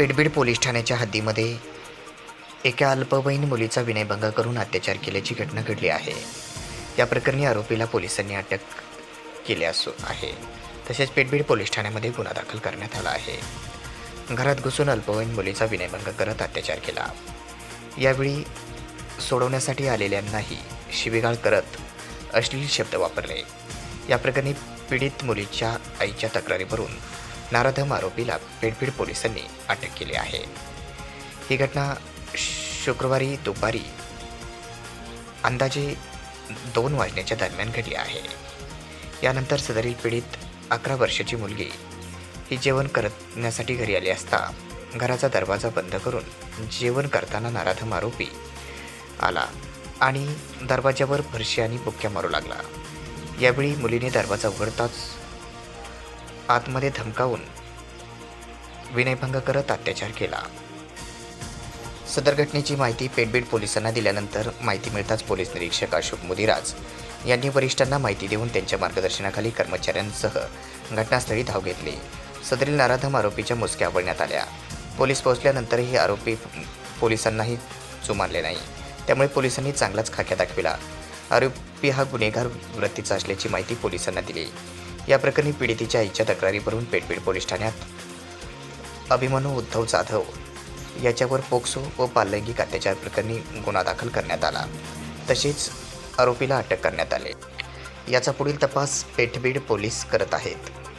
पेडबीड police ठाण्याच्या हद्दीमध्ये एका अल्पवयीन मुलीचा विनयभंग करून अत्याचार केल्याची घटना घडली आहे. या प्रकरणी आरोपीला पोलिसांनी अटक केली असू आहे. तसेच पेटबीड पोलीस ठाण्यामध्ये गुन्हा दाखल करण्यात आला आहे. घरात घुसून अल्पवयीन मुलीचा विनयभंग करत अत्याचार केला. यावेळी सोडवण्यासाठी आलेल्यांनाही शिवीगाळ करत अश्लील शब्द वापरले. या प्रकरणी पीडित मुलीच्या आईच्या तक्रारीवरून नाराधम आरोपीला पेडबीड पोलिसांनी अटक केली आहे. ही घटना शुक्रवारी दुपारी अंदाजे दोन वाजण्याच्या दरम्यान घडली आहे. यानंतर सदरील पीडित अकरा वर्षाची मुलगी ही जेवण करण्यासाठी घरी आली असता घराचा दरवाजा बंद करून जेवण करताना नाराधम आरोपी आला आणि दरवाज्यावर फरशी आणि बुक्क्या मारू लागला. यावेळी मुलीने दरवाजा उघडताच आतमध्ये धमकावून विनयभंग करत अत्याचार केला. सदर घटनेची माहिती पेटबीट पोलिसांना दिल्यानंतर माहिती मिळताच पोलीस निरीक्षक अशोक मुदिराज यांनी वरिष्ठांना माहिती देऊन त्यांच्या मार्गदर्शनाखाली कर्मचाऱ्यांसह घटनास्थळी धाव घेतली. सदरील नाराधम आरोपीच्या मुसक्या आवडण्यात आल्या. पोलीस पोहोचल्यानंतरही आरोपी पोलिसांनाही जुमानले नाही. त्यामुळे पोलिसांनी चांगलाच खाक्या दाखविला. आरोपी हा गुन्हेगार वृत्तीचा असल्याची माहिती पोलिसांना दिली. या प्रकरणी पीडितेच्या आईच्या तक्रारीवरून पेडबीड पोलीस ठाण्यात. अभिमन्यू उद्धव जाधव याच्यावर पोक्सो व बाललैंगिक अत्याचार प्रकरणी गुन्हा दाखल करण्यात आला. तसेच आरोपीला अटक करण्यात आले. याचा पुढील तपास पेठबीड पोलीस करत आहेत.